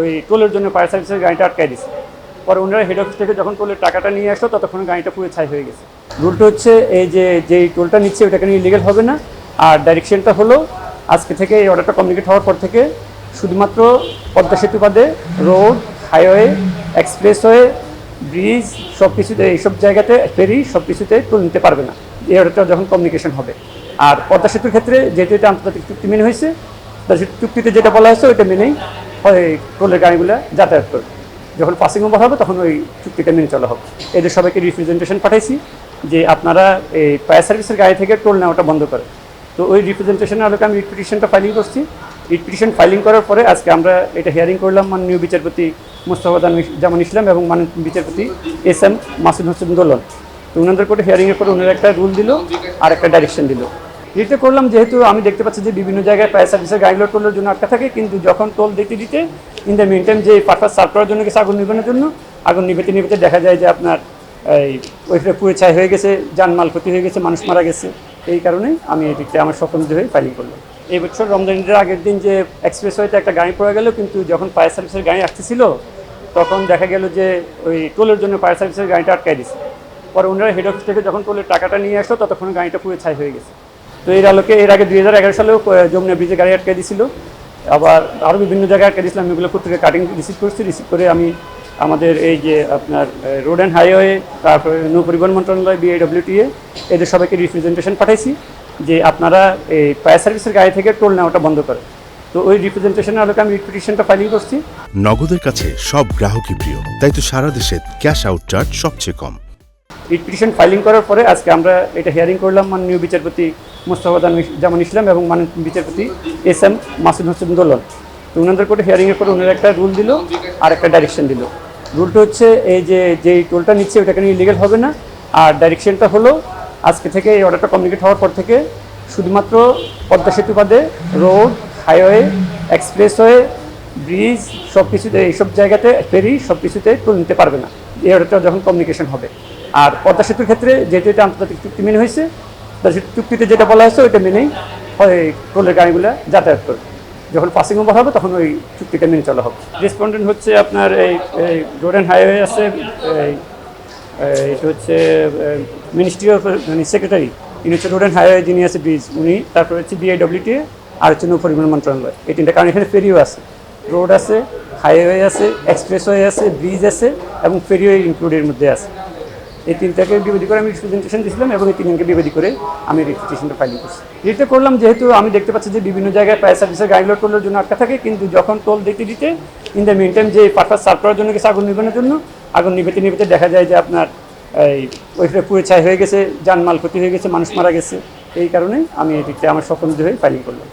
ওই টোলের জন্য ফায়ার সার্ভিসের গাড়িটা আটকাই দিছে। পরে ওনারা হেড অফিস থেকে যখন টোলের টাকাটা নিয়ে আসলো, ততক্ষণ গাড়িটা পুরো ছাই হয়ে গেছে। রুলটা হচ্ছে, এই যে, যেই টোলটা নিচ্ছে ওটা কিন্তু ইলিগেল হবে না। আর ডাইরেকশনটা হলো, আজকে থেকে এই অর্ডারটা কমিউনিকেট হওয়ার পর থেকে শুধুমাত্র পদ্মা সেতু বাদে রোড হাইওয়ে এক্সপ্রেসওয়ে ব্রিজ সব কিছুতে এইসব জায়গাতে ফেরি সব কিছুতে টোল নিতে পারবে না। এই অর্ডারটা যখন কমিউনিকেশন হবে। আর পদ্মা সেতুর ক্ষেত্রে যেহেতু এটা আন্তর্জাতিক চুক্তি মেনে হয়েছে তা সে চুক্তিতে যেটা বলা হয়েছে, ওইটা মেনেই হয় টোলের গাড়িগুলো যাতায়াত করবে। যখন পাসিং ওভার হবে তখন ওই চুক্তিটা মেনে চলা হবে। এদের সবাইকে রিপ্রেজেন্টেশন পাঠাইছি, যে আপনারা এই ফায়ার সার্ভিসের গাড়ি থেকে টোল নেওয়াটা বন্ধ করে। তো ওই রিপ্রেজেন্টেশনের আলোকে আমি রিট পিটিশনটা ফাইলিং করছি। রিট পিটিশন ফাইলিং করার পরে আজকে আমরা এটা হিয়ারিং করলাম মাননীয় বিচারপতি মুস্তফা জামান ইসলাম এবং মাননীয় বিচারপতি এস এম মাসুদ হোসেন দোলন। তো ওনাদের কোর্টে হিয়ারিংয়ের পরে ওনারা একটা রুল দিল আর একটা ডাইরেকশন দিল। রিটে করলাম যেহেতু আমি দেখতে পাচ্ছি যে বিভিন্ন জায়গায় ফায়ার সার্ভিসের গাড়িগুলো টোলের জন্য আটকা থাকে, কিন্তু যখন টোল দিতে দিতে ইন দ্য মেন টাইম যে পারপাস সার্ভ করার জন্য গেছে আগুন নিবানোর জন্য, আগুন নিভেতে নিভেতে দেখা যায় যে আপনার এই ওইখানে পুরো ছাই হয়ে গেছে, যানমাল ক্ষতি হয়ে গেছে, মানুষ মারা গেছে। এই কারণে আমি এদিকটা আমার স্বপ্ন হয়ে ফাইলিং করলাম। এই বছর রমজানের আগের দিন যে এক্সপ্রেস ওয়েতে একটা গাড়ি পড়ে গেল, কিন্তু যখন ফায়ার সার্ভিসের গাড়ি আসতেছিল, তখন দেখা গেল যে ওই টোলের জন্য ফায়ার সার্ভিসের গাড়িটা আটকাই দিছে। পরে ওনারা হেড অফিস থেকে যখন টোলের টাকাটা নিয়ে আসলো, ততক্ষণ গাড়িটা পুরো ছাই হয়ে গেছে। তো এর আলোকে এর আগে দুই হাজার এগারো সালেও যমুনা ব্রিজে গাড়ি আটকে দিয়েছিল আবার আরও বিভিন্ন জায়গায় আটকে দিয়েছিলাম। এগুলো থেকে কাটিং রিসিভ করছি। রিসিভ করে আমি আমাদের এই যে আপনার রোড অ্যান্ড হাইওয়ে তারপরে নৌ পরিবহন মন্ত্রণালয় বিএডব্লিউটিএ এদের সবাইকে রিপ্রেজেন্টেশন পাঠাইছি যে আপনারা এই ফায়ার সার্ভিসের গাড়ি থেকে টোল নেওয়াটা বন্ধ করে তো ওই রিপ্রেজেন্টেশনের আলোকে আমি পিটিশনটা ফাইলিং করছি। নগদের কাছে সব গ্রাহকই প্রিয় তাই তো সারা দেশে ক্যাশ আউট চার্জ সবচেয়ে কম। রিট পিটিশন ফাইলিং করার পরে আজকে আমরা এটা হিয়ারিং করলাম মাননীয় বিচারপতি মোস্তফা জামান ইসলাম এবং মাননীয় বিচারপতি এস এম মাসুদ হোসেন দোলন। তো ওনাদের কোর্টে হিয়ারিংয়ের পরে ওনারা একটা রুল দিল আর একটা ডাইরেকশন দিল। রুলটা হচ্ছে এই যে, যেই টোলটা নিচ্ছে ওটা কিন্তু ইলিগেল হবে না। আর ডাইরেকশনটা হলো আজকে থেকে এই অর্ডারটা কমিউনিকেট হওয়ার পর থেকে শুধুমাত্র পদ্মা সেতু বাদে রোড হাইওয়ে এক্সপ্রেসওয়ে ব্রিজ সব কিছুতে এইসব জায়গাতে ফেরি সব কিছুতে টোল নিতে পারবে না। এই অর্ডারটা যখন কমিউনিকেশন হবে। আর পদ্মা সেতুর ক্ষেত্রে যেহেতু এটা আন্তর্জাতিক চুক্তি মেনে হয়েছে চুক্তিতে যেটা বলা হয়েছে, ওইটা মেনেই হয় টোলের গাড়িগুলো যাতায়াত করবে। যখন পাসিং ওভার হবে, তখন ওই চুক্তিটা মেনে চলা হবে। রেসপন্ডেন্ট হচ্ছে আপনার এই রোড হাইওয়ে আছে এটা হচ্ছে মিনিস্ট্রি অফ মানে সেক্রেটারি ইনি হচ্ছে রোড হাইওয়ে যিনি আছে ব্রিজ উনি, তারপরে হচ্ছে বিআইডব্লিউটি আর হচ্ছে নৌ পরিবহন মন্ত্রণালয়। এই তিনটা কারণ এখানে ফেরিও আছে। রোড আছে হাইওয়ে আছে এক্সপ্রেসওয়ে আছে ব্রিজ আছে, এবং ফেরিও ইনক্লুডের মধ্যে আছে। এই তিনটাকে বিবেদি করে আমি প্রেজেন্টেশন দিয়েছিলাম এবং এই তিনজনকে বিবেদি করে আমি রেজিস্ট্রেশনটা ফাইলিং করছি। রিটে করলাম যেহেতু আমি দেখতে পাচ্ছি যে বিভিন্ন জায়গায় ফায়ার সার্ভিসের গাড়িগুলো টোলের জন্য আটকা থাকে, কিন্তু যখন টোল দিতে দিতে ইন দ্য মেন টাইম যে পারপাস সার্ভ করার জন্য গেছে আগুন নিবানোর জন্য, আগুন নিভেতে নিভেতে দেখা যায় যে আপনার এই ওইখানে পুরো ছাই হয়ে গেছে, যানমাল ক্ষতি হয়ে গেছে, মানুষ মারা গেছে। এই কারণে আমি এদিকটা আমার স্বপ্ন হয়ে ফাইলিং করলাম।